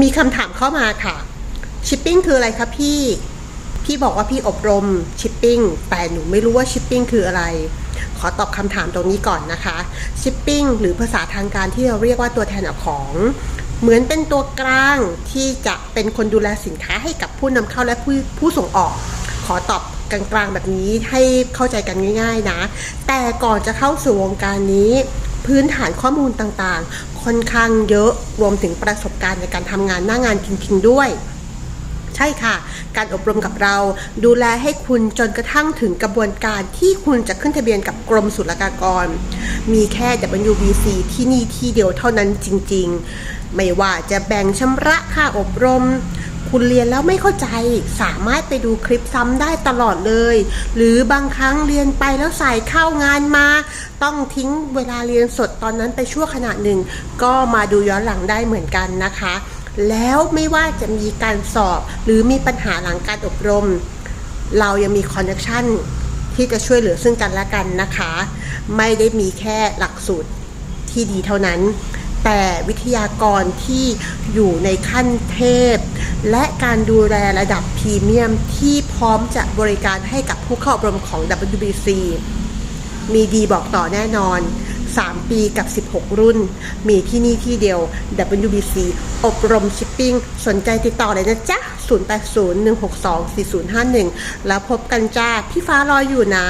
มีคำถามเข้ามาค่ะ ชิปปิ้งคืออะไรคะพี่ พี่บอกว่าพี่อบรมชิปปิ้งแต่หนูไม่รู้ว่าชิปปิ้งคืออะไร ขอตอบคำถามตรงนี้ก่อนนะคะชิปปิ้งหรือภาษาทางการที่เราเรียกว่าตัวแทนอของ เหมือนเป็นตัวกลางที่จะเป็นคนดูแลสินค้าให้กับผู้นำเข้าและผู้ผู้ส่งออก ขอตอบกลางๆแบบนี้ให้เข้าใจกันง่าย ๆ นะ แต่ก่อนจะเข้าสู่วงการนี้ พื้นฐานข้อมูลต่างๆ ค่อนข้างเยอะรวมถึงประสบการณ์ในการทำงานหน้างานจริง ๆ ด้วย ใช่ค่ะ การอบรมกับเราดูแลให้คุณจนกระทั่งถึงกระบวนการที่คุณจะขึ้นทะเบียนกับกรมศุลกากร มีแค่ WBC ที่นี่ที่เดียวเท่านั้นจริง ๆ ไม่ว่าจะแบ่งชำระค่าอบรม คุณเรียนแล้วไม่เข้าใจสามารถไปดูคลิปซ้ำได้ตลอดเลย หรือบางครั้งเรียนไปแล้วใส่เข้างานมา ต้องทิ้งเวลาเรียนสดตอนนั้นไปชั่วขณะหนึ่ง ก็มาดูย้อนหลังได้เหมือนกันนะคะ แล้วไม่ว่าจะมีการสอบ หรือมีปัญหาหลังการอบรม เรายังมีคอนเนคชั่นที่จะช่วยเหลือซึ่งกันและกันนะคะ ไม่ได้มีแค่หลักสูตรที่ดีเท่านั้น แต่วิทยากรที่อยู่ในขั้นเทพ และการดูแลระดับพรีเมียมที่พร้อมจะบริการให้กับผู้เข้าอบรมของ WBC มีดีบอกต่อแน่นอน 3 ปีกับ 16 รุ่น มีที่นี่ที่เดียว WBC อบรมชิปปิ้ง สนใจติดต่อเลยนะจ๊ะ 0801624051 แล้วพบกันจ้า พี่ฟ้ารออยู่นะ